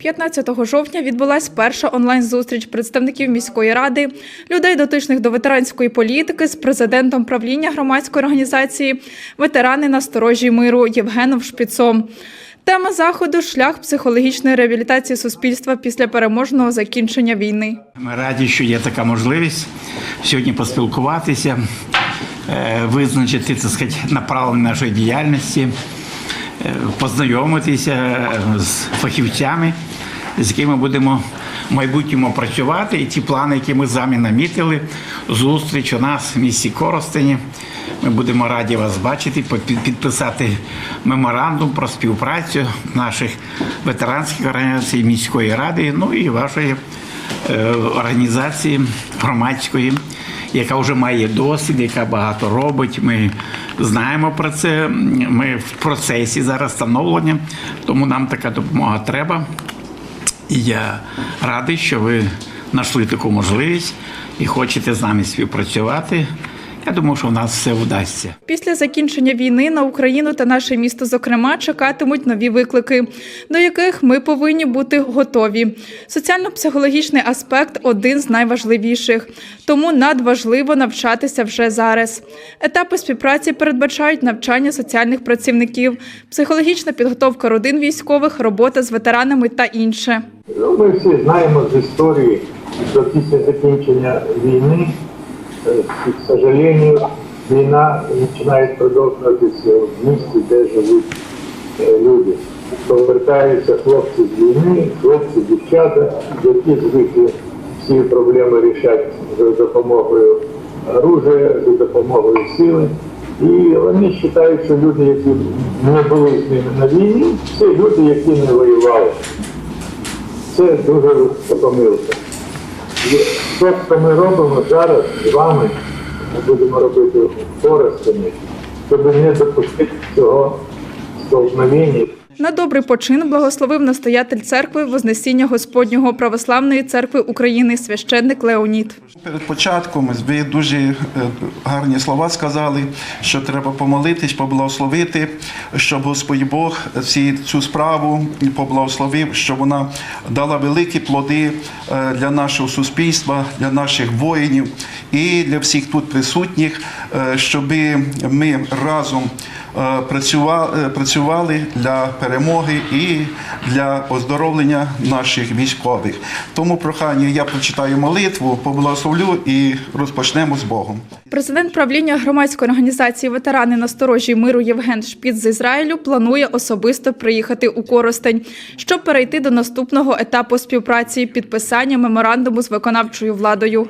15 жовтня відбулась перша онлайн-зустріч представників міської ради, людей, дотичних до ветеранської політики, з президентом правління громадської організації Ветерани на сторожі миру Євгеном Шпіцом. Тема заходу шлях психологічної реабілітації суспільства після переможного закінчення війни. Ми раді, що є така можливість сьогодні поспілкуватися, е, визначити так сказати, направлення нашої діяльності, познайомитися е, з фахівцями, з якими будемо в майбутньому працювати. І ті плани, які ми самі намітили, зустріч у нас в місті Коростені. Ми будемо раді вас бачити, підписати меморандум про співпрацю наших ветеранських організацій міської ради, ну і вашої е, організації громадської, яка вже має досвід, яка багато робить. Ми знаємо про це. Ми в процесі зараз становлення, тому нам така допомога треба. І я радий, що ви знайшли таку можливість і хочете з нами співпрацювати. Я думаю, що в нас все вдасться. Після закінчення війни на Україну та наше місто, зокрема, чекатимуть нові виклики, до яких ми повинні бути готові. Соціально-психологічний аспект один з найважливіших, тому надважливо навчатися вже зараз. Етапи співпраці передбачають навчання соціальних працівників, психологічна підготовка родин військових, робота з ветеранами та інше. Ну, ми всі знаємо з історії, що після закінчення війни, е, к сожалению, війна починає продовжуватися в місті, де живуть е, люди. Повертаються хлопці з війни, хлопці, дівчата, які звикли всі проблеми рішати за допомогою оружия, за допомогою сили. І вони вважають, що люди, які не були з ними на війні, це люди, які не воювали. Це дуже помилка. Те, що ми робимо зараз з вами, ми будемо робити в щоб не допустити цього столкновення. На добрий почин благословив настоятель церкви Вознесіння Господнього православної церкви України священник Леонід. Перед початком ви дуже е, гарні слова сказали, що треба помолитись, поблагословити, щоб Господь Бог ці, цю справу поблагословив, щоб вона дала великі плоди е, для нашого суспільства, для наших воїнів і для всіх тут присутніх, е, щоб ми разом працювали, для перемоги і для оздоровлення наших військових. Тому прохання я прочитаю молитву, поблагословлю і розпочнемо з Богом. Президент правління громадської організації Ветерани на сторожі миру Євген Шпіц з Ізраїлю планує особисто приїхати у Коростень, щоб перейти до наступного етапу співпраці підписання меморандуму з виконавчою владою.